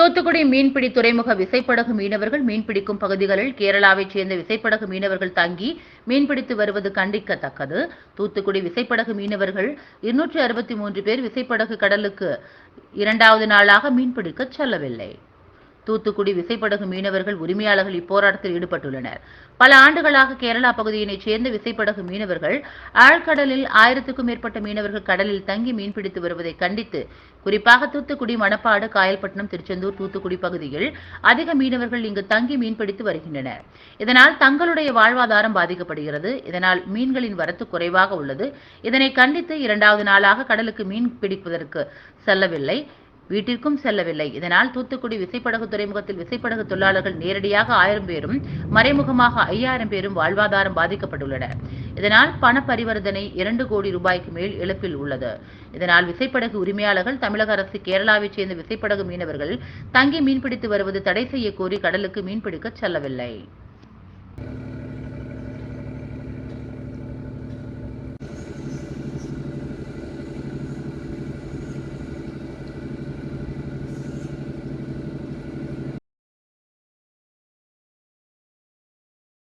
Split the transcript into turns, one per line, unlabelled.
தூத்துக்குடி மீன்பிடி துறைமுக விசைப்படகு மீனவர்கள் மீன்பிடிக்கும் பகுதிகளில் கேரளாவைச் சேர்ந்த விசைப்படகு மீனவர்கள் தங்கி மீன்பிடித்து வருவது கண்டிக்கத்தக்கது. தூத்துக்குடி விசைப்படகு மீனவர்கள் இருநூற்றி அறுபத்தி மூன்று பேர் விசைப்படகு கடலுக்கு இரண்டாவது நாளாக மீன்பிடிக்க செல்லவில்லை. தூத்துக்குடி விசைப்படகு மீனவர்கள் உரிமையாளர்கள் இப்போராட்டத்தில் ஈடுபட்டுள்ளனர். பல ஆண்டுகளாக கேரளா பகுதியினைச் சேர்ந்த விசைப்படகு மீனவர்கள் ஆழ்கடலில் ஆயிரத்துக்கும் மேற்பட்ட மீனவர்கள் கடலில் தங்கி மீன்பிடித்து வருவதை கண்டித்து குறிப்பாக தூத்துக்குடி மணப்பாடு காயல்பட்டினம் திருச்செந்தூர் தூத்துக்குடி பகுதியில் அதிக மீனவர்கள் இங்கு தங்கி மீன்பிடித்து வருகின்றனர். இதனால் தங்களுடைய வாழ்வாதாரம் பாதிக்கப்படுகிறது. இதனால் மீன்களின் வரத்து குறைவாக உள்ளது. இதனை கண்டித்து இரண்டாவது நாளாக கடலுக்கு மீன் பிடிப்பதற்கு செல்லவில்லை. வீட்டிற்கும் செல்லவில்லை. இதனால் தூத்துக்குடி விசைப்படகு துறைமுகத்தில் விசைப்படகு தொழிலாளர்கள் நேரடியாக ஆயிரம் பேரும் மறைமுகமாக ஐயாயிரம் பேரும் வாழ்வாதாரம் பாதிக்கப்பட்டுள்ளனர். இதனால் பண பரிவர்த்தனை இரண்டு கோடி ரூபாய்க்கு மேல் இழப்பில் உள்ளது. இதனால் விசைப்படகு உரிமையாளர்கள் தமிழக அரசு கேரளாவைச் சேர்ந்த விசைப்படகு மீனவர்கள் தங்கி மீன்பிடித்து வருவது தடை செய்ய கோரி கடலுக்கு மீன்பிடிக்க செல்லவில்லை.